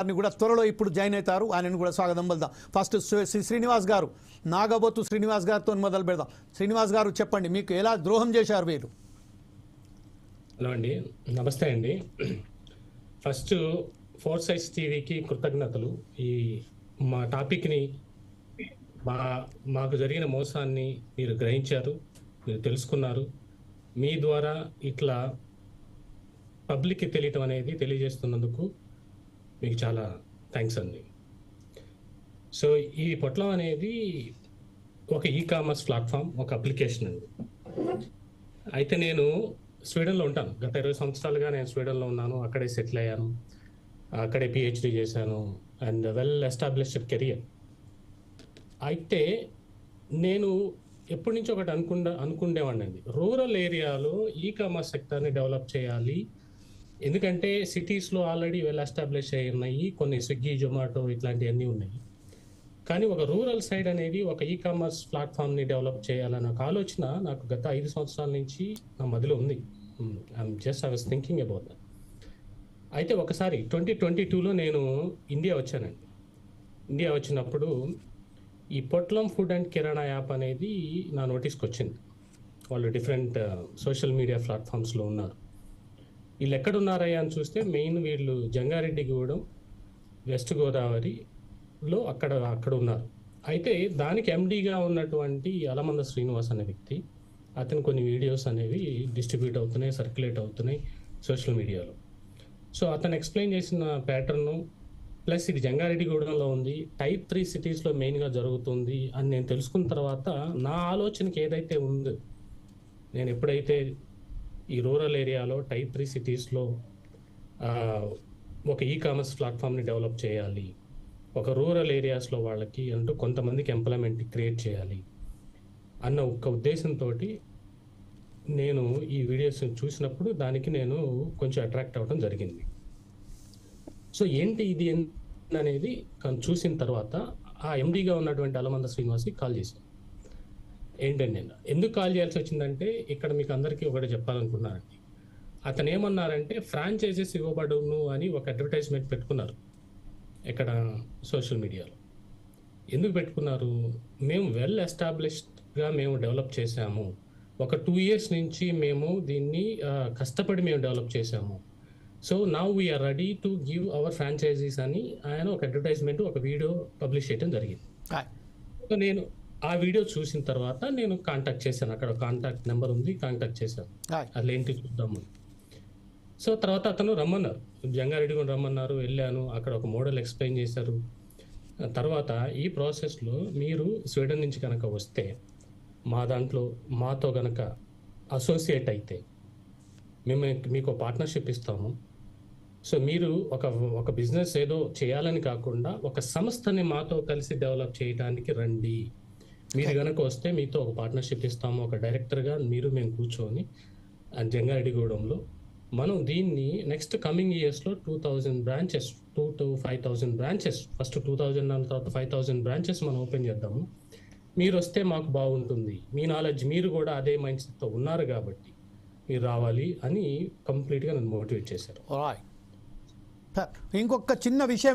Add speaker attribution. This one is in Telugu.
Speaker 1: గారిని కూడా త్వరలో ఇప్పుడు జాయిన్ అవుతారు. ఆయనను కూడా స్వాగతం పలుదాం ఫస్ట్ శ్రీ శ్రీనివాస్ గారు నాగబొత్తు శ్రీనివాస్ గారితో మొదలు పెడదాం. శ్రీనివాస్ గారు చెప్పండి మీకు ఎలా ద్రోహం చేశారు వీరు
Speaker 2: హలో అండి నమస్తే అండి. ఫస్ట్ ఫోర్ సైజ్ టీవీకి కృతజ్ఞతలు. ఈ మా టాపిక్ని మా మాకు జరిగిన మోసాన్ని మీరు గ్రహించారు మీరు తెలుసుకున్నారు. మీ ద్వారా ఇట్లా పబ్లిక్కి తెలియటం అనేది తెలియజేస్తున్నందుకు మీకు చాలా థ్యాంక్స్ అండి. సో ఈ పొట్లం అనేది ఒక ఈ కామర్స్ ప్లాట్ఫామ్ ఒక అప్లికేషన్ అండి. అయితే నేను స్వీడన్లో ఉంటాను. గత ఇరవై సంవత్సరాలుగా నేను స్వీడన్లో ఉన్నాను. అక్కడే సెటిల్ అయ్యాను. అక్కడే పిహెచ్డి చేశాను. అండ్ వెల్ ఎస్టాబ్లిష్డ్ కెరియర్ అయితే నేను ఎప్పటి నుంచి ఒకటి అనుకుండా అనుకుండేవాడిని అండి రూరల్ ఏరియాలో ఈ కామర్స్ సెక్టర్ని డెవలప్ చేయాలి. ఎందుకంటే సిటీస్లో ఆల్రెడీ వెల్ ఎస్టాబ్లిష్ అయి ఉన్నాయి. కొన్ని స్విగ్గీ జొమాటో ఇట్లాంటివన్నీ ఉన్నాయి. కానీ ఒక రూరల్ సైడ్ అనేది ఒక ఈ కామర్స్ ప్లాట్ఫామ్ని డెవలప్ చేయాలన్న ఒక ఆలోచన నాకు గత ఐదు సంవత్సరాల నుంచి నా మదిలో ఉంది. I'm just I was thinking about that అయితే ఒకసారి ట్వంటీ ట్వంటీ టూలో నేను ఇండియా వచ్చానండి. ఇండియా వచ్చినప్పుడు ఈ పొట్లం ఫుడ్ అండ్ కిరాణా యాప్ అనేది నా నోటీస్కి వచ్చింది. వాళ్ళు డిఫరెంట్ సోషల్ మీడియా ప్లాట్ఫామ్స్లో ఉన్నారు. వీళ్ళు ఎక్కడున్నారయ్యా అని చూస్తే మెయిన్ వీళ్ళు జంగారెడ్డిగూడెం వెస్ట్ గోదావరిలో అక్కడ అక్కడ ఉన్నారు. అయితే దానికి ఎండీగా ఉన్నటువంటి అలమంద శ్రీనివాస్ అనే వ్యక్తి అతను కొన్ని వీడియోస్ అనేవి డిస్ట్రిబ్యూట్ అవుతున్నాయి సర్క్యులేట్ అవుతున్నాయి సోషల్ మీడియాలో. సో అతను ఎక్స్ప్లెయిన్ చేసిన ప్యాటర్ను ప్లస్ ఇది జంగారెడ్డిగూడెంలో ఉంది టైప్ త్రీ సిటీస్లో మెయిన్గా జరుగుతుంది అని నేను తెలుసుకున్న తర్వాత నా ఆలోచనకి ఏదైతే ఉందో నేను ఎప్పుడైతే ఈ రూరల్ ఏరియాలో టైప్ త్రీ సిటీస్లో ఒక ఈ కామర్స్ ప్లాట్ఫామ్ని డెవలప్ చేయాలి. ఒక రూరల్ ఏరియాస్లో వాళ్ళకి అంటూ కొంతమందికి ఎంప్లాయ్మెంట్ క్రియేట్ చేయాలి అన్న ఒక ఉద్దేశంతో నేను ఈ వీడియోస్ చూసినప్పుడు దానికి నేను కొంచెం అట్రాక్ట్ అవ్వడం జరిగింది. సో ఏంటి ఇది అనేది చూసిన తర్వాత ఆ ఎండీగా ఉన్నటువంటి అలమంద శ్రీనివాస్కి కాల్ చేశాను. ఏంటండి నేను? ఎందుకు కాల్ చేయాల్సి వచ్చిందంటే ఇక్కడ మీకు అందరికీ ఒకటి చెప్పాలనుకున్నానండి అతను ఏమన్నారంటే ఫ్రాంచైజెస్ ఇవ్వబడును అని ఒక అడ్వర్టైజ్మెంట్ పెట్టుకున్నారు ఇక్కడ సోషల్ మీడియాలో. ఎందుకు పెట్టుకున్నారు? మేము వెల్ ఎస్టాబ్లిష్డ్గా మేము డెవలప్ చేశాము. ఒక టూ ఇయర్స్ నుంచి మేము దీన్ని కష్టపడి మేము డెవలప్ చేశాము. So now we're ready to give our franchisees అని ఆయన ఒక అడ్వర్టైజ్మెంట్ ఒక వీడియో పబ్లిష్ చేయడం జరిగింది. నేను ఆ వీడియో చూసిన తర్వాత నేను కాంటాక్ట్ చేశాను. అక్కడ కాంటాక్ట్ నెంబర్ ఉంది కాంటాక్ట్ చేశాను. అసలు ఏంటి చూద్దాము. సో తర్వాత అతను రమ్మన్నారు. జంగారెడ్డి కూడా రమ్మన్నారు వెళ్ళాను. అక్కడ ఒక మోడల్ ఎక్స్ప్లెయిన్ చేశారు. తర్వాత ఈ ప్రాసెస్లో మీరు స్వీడన్ నుంచి కనుక వస్తే మా దాంట్లో మాతో కనుక అసోసియేట్ అయితే మేము మీకు పార్ట్నర్షిప్ ఇస్తాము. సో మీరు ఒక ఒక బిజినెస్ ఏదో చేయాలని కాకుండా ఒక సంస్థని మాతో కలిసి డెవలప్ చేయడానికి రండి. మీరు కనుక వస్తే మీతో ఒక పార్ట్నర్షిప్ ఇస్తాము ఒక డైరెక్టర్గా మీరు మేము కూర్చొని ఆ జంగారెడ్డిగూడెంలో మనం దీన్ని నెక్స్ట్ కమింగ్ ఇయర్స్లో two thousand branches two to five thousand branches first two thousand అన్న తర్వాత ఫైవ్ థౌజండ్ బ్రాంచెస్ మనం ఓపెన్ చేద్దాము. మీరు వస్తే మాకు బాగుంటుంది. మీ నాలెడ్జ్ మీరు కూడా అదే మైండ్ సెట్తో ఉన్నారు కాబట్టి మీరు రావాలి అని కంప్లీట్గా నన్ను మోటివేట్ చేశారు.
Speaker 1: ఇంకొక చిన్న విషయం